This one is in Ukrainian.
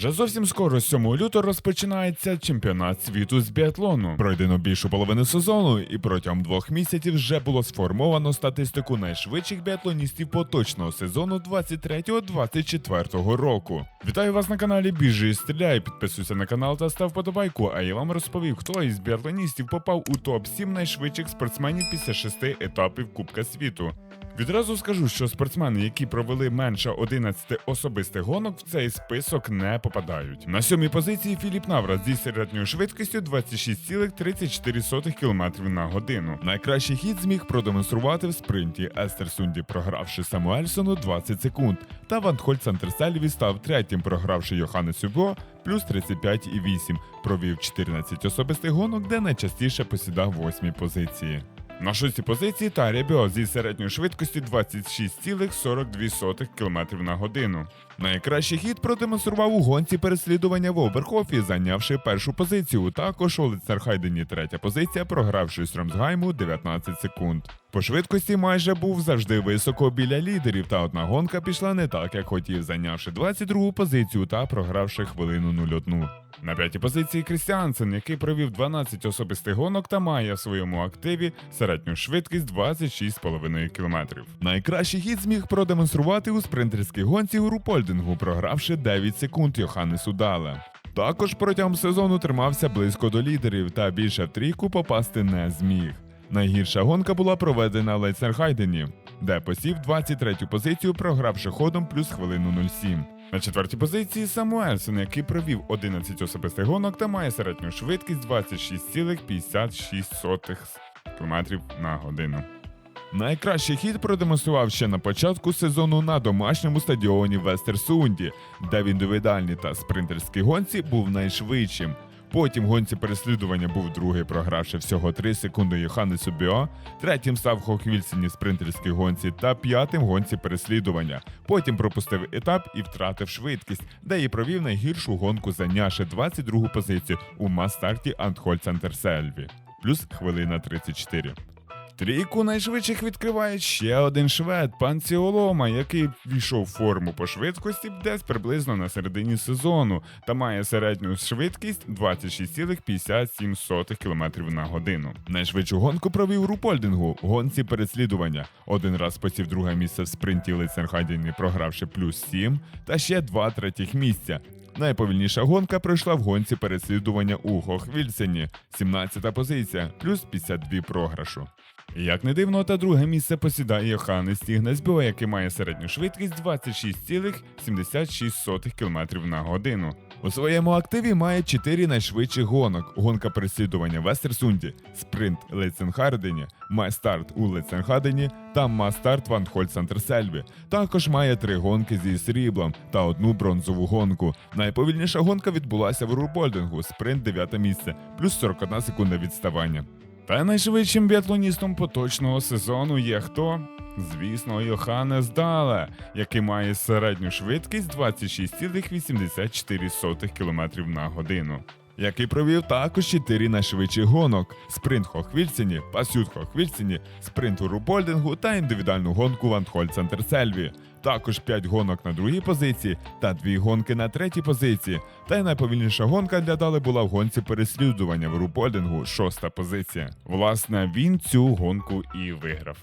Вже зовсім скоро, 7 лютого, розпочинається чемпіонат світу з біатлону. Пройдено більшу половину сезону, і протягом двох місяців вже було сформовано статистику найшвидших біатлоністів поточного сезону 23-24 року. Вітаю вас на каналі Біжи і стріляй. Підписуйся на канал та став подобайку. А я вам розповів, хто із біатлоністів попав у топ 7 найшвидших спортсменів після шести етапів Кубка світу. Відразу скажу, що спортсмени, які провели менше 11 особистих гонок, в цей список не попадають. На сьомій позиції Філіп Наврат зі середньою швидкістю 26,34 км на годину. Найкращий хід зміг продемонструвати в спринті Естер Сунді, програвши Самуельсону 20 секунд. Та Ван Хольц Андерсельві став третім, програвши Йоханнесу Бо плюс 35,8. Провів 14 особистих гонок, де найчастіше посідав восьмій позиції. На шостій позиції Тарія Біо зі середньою швидкості 26,42 км на годину. Найкращий хід продемонстрував у гонці переслідування в Оберхофі, зайнявши першу позицію. Також у Лицархайдені третя позиція, програвши Стромсгайму 19 секунд. По швидкості майже був завжди високо біля лідерів, та одна гонка пішла не так, як хотів, зайнявши 22 позицію та програвши хвилину 0-1. На п'ятій позиції Крістіансен, який провів 12 особистих гонок та має в своєму активі середню швидкість 26,5 км. Найкращий хід зміг продемонструвати у спринтерській гонці у Рупольдингу, програвши 9 секунд Йоханнесу Дале. Також протягом сезону тримався близько до лідерів та більше трійку попасти не зміг. Найгірша гонка була проведена Лейцерхайдені, де посів 23-ю позицію, програвши ходом плюс хвилину 07. На четвертій позиції Самуельсон, який провів 11 особистих гонок та має середню швидкість 26,56 км на годину. Найкращий хід продемонстрував ще на початку сезону на домашньому стадіоні Вестерсунді, де в індивідуальній та спринтерській гонці був найшвидшим. Потім в гонці переслідування був другий, програвши всього 3 секунди Йоханнесу Біо, третім став Хоквільсені спринтерській гонці та п'ятим гонці переслідування. Потім пропустив етап і втратив швидкість, де і провів найгіршу гонку, зайнявши 22-гу позицію у мас-старті Антхольц Антерсельві. Плюс хвилина 34. Трійку найшвидших відкриває ще один швед, пан Ціолома, який війшов в форму по швидкості десь приблизно на середині сезону та має середню швидкість 26,57 км на годину. Найшвидшу гонку провів Рупольдингу, гонці переслідування. Один раз посів друге місце в спринті Лиценхайдені, програвши плюс 7, та ще два третіх місця. Найповільніша гонка пройшла в гонці переслідування у Гохвільсені, 17-та позиція, плюс 52 програшу. Як не дивно, та друге місце посідає Йоханнес Стігнесбьо, який має середню швидкість 26,76 км на годину. У своєму активі має 4 найшвидших гонок: гонка переслідування в Естерсунді, спринт Лейценхардені, майстарт у Лейценхадені та мастарт Ван Хольц Антерсельві. Також має три гонки зі сріблом та одну бронзову гонку. Найповільніша гонка відбулася в Рурбольдингу, спринт 9 місце, плюс 41 секунда відставання. Та найшвидшим біатлоністом поточного сезону є хто? Звісно, Йоханнес Дале, який має середню швидкість 26,84 км на годину. Який провів також 4 найшвидших гонок: спринт Хохвільсені, пасют Хохвільсені, спринт у Рупольдингу та індивідуальну гонку в Антхольц Антерсельві. Також 5 гонок на другій позиції та 2 гонки на третій позиції. Та й найповільніша гонка для Дали була в гонці переслідування в Рупольдингу, шоста позиція. Власне, він цю гонку і виграв.